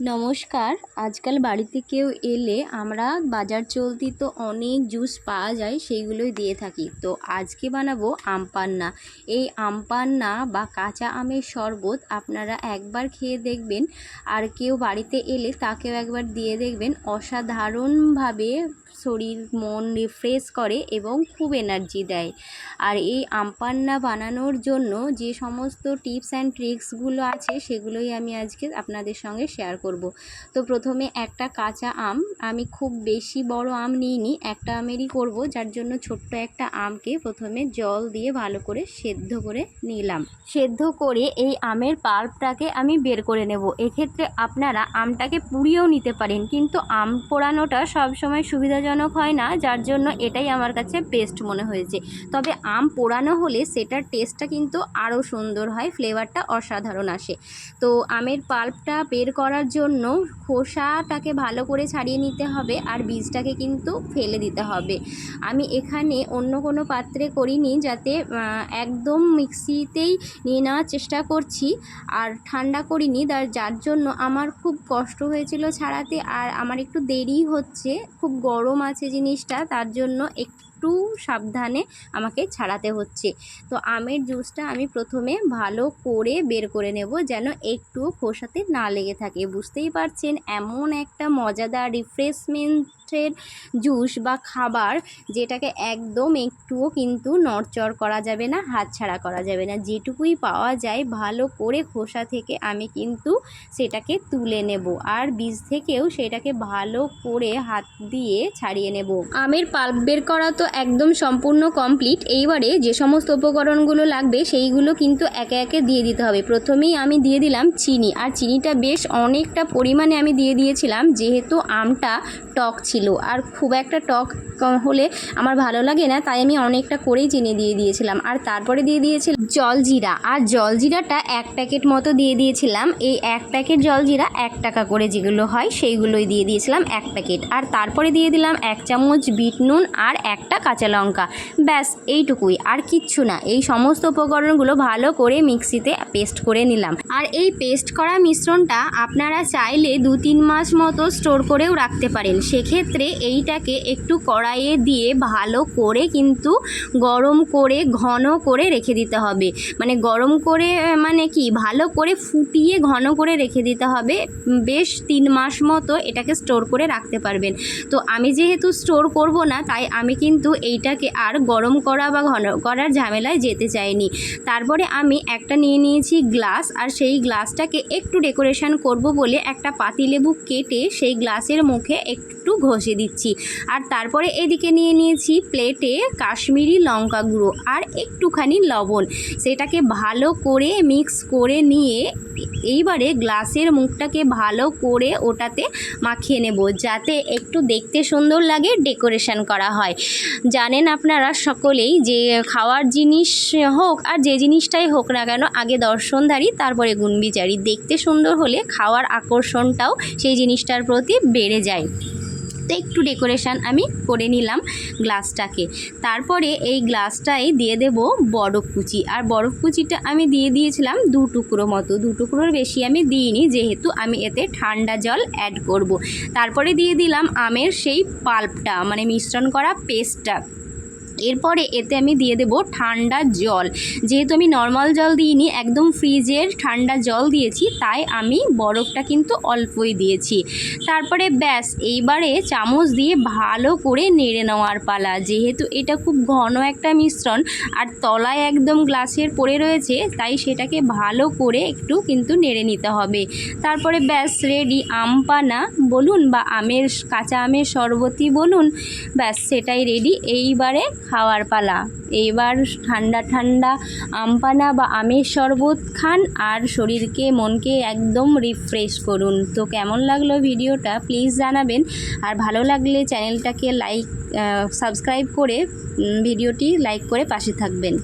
নমস্কার, আজকাল বাড়িতে কেউ এলে আমরা বাজার চলতি তো অনেক জুস পাওয়া যায়, সেইগুলোই দিয়ে থাকি। তো আজকে বানাবো আম পান্না। এই আম পান্না বা কাঁচা আমের শরবত আপনারা একবার খেয়ে দেখবেন, আর কেউ বাড়িতে এলে তাকেও একবার দিয়ে দেখবেন। অসাধারণভাবে শরীর, মন রিফ্রেশ করে এবং খুব এনার্জি দেয়। আর এই আম পান্না বানানোর জন্য যে সমস্ত টিপস অ্যান্ড ট্রিক্সগুলো আছে, সেগুলোই আমি আজকে আপনাদের সঙ্গে শেয়ার করব। তো প্রথমে একটা কাঁচা আম, আমি খুব বেশি বড় আম নিইনি, একটা আমেরই করব, যার জন্য ছোট্ট একটা আমকে প্রথমে জল দিয়ে ভালো করে সেদ্ধ করে নিলাম। সেদ্ধ করে এই আমের পাল্পটাকে আমি বের করে নেব। এক্ষেত্রে আপনারা আমটাকে পুড়িয়েও নিতে পারেন, কিন্তু আম পোড়ানোটা সবসময় সুবিধাজনক হয় না, যার জন্য এটাই আমার কাছে বেস্ট মনে হয়েছে। তবে আম পোড়ানো হলে সেটার টেস্টটা কিন্তু আরও সুন্দর হয় ফ্লেভারটা অসাধারণ আসে। তো আমের পাল্পটা বের করার জন্য খোসাটাকে ভালো করে ছাড়িয়ে নিতে হবে আর বীজটাকে কিন্তু ফেলে দিতে হবে। আমি এখানে অন্য কোনো পাত্রে করিনি যাতে একদম মিক্সিতেই নিয়ে নেওয়ার চেষ্টা করছি আর ঠান্ডা করিনি। তার, যার জন্য আমার খুব কষ্ট হয়েছিল ছাড়াতে আর আমার একটু দেরি হচ্ছে। খুব গরম আছে জিনিসটা, তার জন্য একটু একটু সাবধানে আমাকে ছাড়াতে হচ্ছে। তো আমের জুসটা আমি প্রথমে ভালো করে বের করে নেব যেন একটু খোসাতে না লেগে থাকে। বুঝতেই পারছেন, এমন একটা মজাদার রিফ্রেশমেন্টের জুস বা খাবার যেটাকে একদম একটুও কিন্তু নড়চড় করা যাবে না হাত ছাড়া করা যাবে না। যেটুকুই পাওয়া যায় ভালো করে খোসা থেকে আমি কিন্তু সেটাকে তুলে নেব আর বীজ থেকেও সেটাকে ভালো করে হাত দিয়ে ছাড়িয়ে নেব। আমের পাল্প বের করা তো একদম সম্পূর্ণ কমপ্লিট। এইবারে যে সমস্ত উপকরণগুলো লাগবে সেইগুলো কিন্তু একে একে দিয়ে দিতে হবে। প্রথমেই আমি দিয়ে দিলাম চিনি। আর চিনিটা বেশ অনেকটা পরিমাণে আমি দিয়ে দিয়েছিলাম, যেহেতু আমটা টক ছিল। আর খুব একটা টক হলে আমার ভালো লাগে না, তাই আমি অনেকটা করেই চিনি দিয়ে দিয়েছিলাম। আর তারপরে দিয়ে দিয়েছিলাম জলজিরা আর জলজিরাটা এক প্যাকেট মতো দিয়ে দিয়েছিলাম। এই এক প্যাকেট জলজিরা এক টাকা করে যেগুলো হয় সেইগুলোই দিয়ে দিয়েছিলাম এক প্যাকেট। আর তারপরে দিয়ে দিলাম এক চামচ বিট নুন আর একটা কাঁচা লঙ্কা। ব্যাস, এইটুকুই। আর কিচ্ছু না, এই সমস্ত উপকরণগুলো ভালো করে মিক্সিতে পেস্ট করে নিলাম। আর এই পেস্ট করা মিশ্রণটা আপনারা চাইলে দু তিন মাস মতো স্টোর করেও রাখতে পারেন। সেক্ষেত্রে এইটাকে একটু কড়াইয়ে দিয়ে ভালো করে কিন্তু গরম করে, ঘন করে রেখে দিতে হবে। মানে গরম করে মানে কি, ভালো করে ফুটিয়ে ঘন করে রেখে দিতে হবে। বেশ তিন মাস মতো এটাকে স্টোর করে রাখতে পারবেন। তো আমি যেহেতু স্টোর করব না, তাই আমি কিন্তু এইটাকে আর গরম করা বা ঘন করার ঝামেলায় যেতে চাইনি। তারপরে আমি একটা নিয়ে নিয়েছি গ্লাস, আর সেই গ্লাসটাকে একটু ডেকোরেশন করব বলে একটা পাতিলেবু কেটে সেই গ্লাসের মুখে একটু ঘষে দিচ্ছি। আর তারপরে এদিকে নিয়ে নিয়েছি প্লেটে কাশ্মীরি লঙ্কা গুঁড়ো আর একটুখানি লবণ। সেটাকে ভালো করে মিক্স করে নিয়ে এইবারে গ্লাসের মুখটাকে ভালো করে ওটাতে মাখিয়ে নেব, যাতে একটু দেখতে সুন্দর লাগে ডেকোরেশন করা হয়। জানেন আপনারা সকলেই যে খাওয়ার জিনিস হোক আর যে জিনিসটাই হোক না কেন, আগে দর্শনধারী, তারপরে গুণবিচারী। দেখতে সুন্দর হলে খাওয়ার আকর্ষণটাও সেই জিনিসটার প্রতি বেড়ে যায়। তো একটু ডেকোরেশান আমি করে নিলাম গ্লাসটাকে। তারপরে এই গ্লাসটাই দিয়ে দেব বরফ কুচি। আর বরফ কুচিটা আমি দিয়ে দিয়েছিলাম দু টুকরো মতো। দু টুকরোর বেশি আমি দিইনি, যেহেতু আমি এতে ঠান্ডা জল অ্যাড করব। তারপরে দিয়ে দিলাম আমের সেই পাল্পটা মানে মিশ্রণ করা পেস্টটা এরপরে এতে আমি দিয়ে দেব ঠান্ডা জল। যেহেতু আমি নর্মাল জল দিইনি, একদম ফ্রিজের ঠান্ডা জল দিয়েছি, তাই আমি বরফটা কিন্তু অল্পই দিয়েছি। তারপরে ব্যাস, এইবারে চামচ দিয়ে ভালো করে নেড়ে নেওয়ার পালা। যেহেতু এটা খুব ঘন একটা মিশ্রণ, আর তলায় একদম গ্লাসের পড়ে রয়েছে, তাই সেটাকে ভালো করে একটু কিন্তু নেড়ে নিতে হবে। তারপরে ব্যাস রেডি আম পানা বলুন বা আমের, কাঁচা আমের শরবতই বলুন, ব্যাস সেটাই রেডি এইবারে খাওয়ার পালা। এইবার ঠান্ডা ঠান্ডা আমপানা বা আমের শরবত খান আর শরীরকে, মনকে একদম রিফ্রেশ করুন। তো কেমন লাগল ভিডিওটা প্লিজ জানাবেন। আর ভালো লাগলে চ্যানেলটাকে লাইক সাবস্ক্রাইব করে ভিডিওটি লাইক করে পাশে থাকবেন।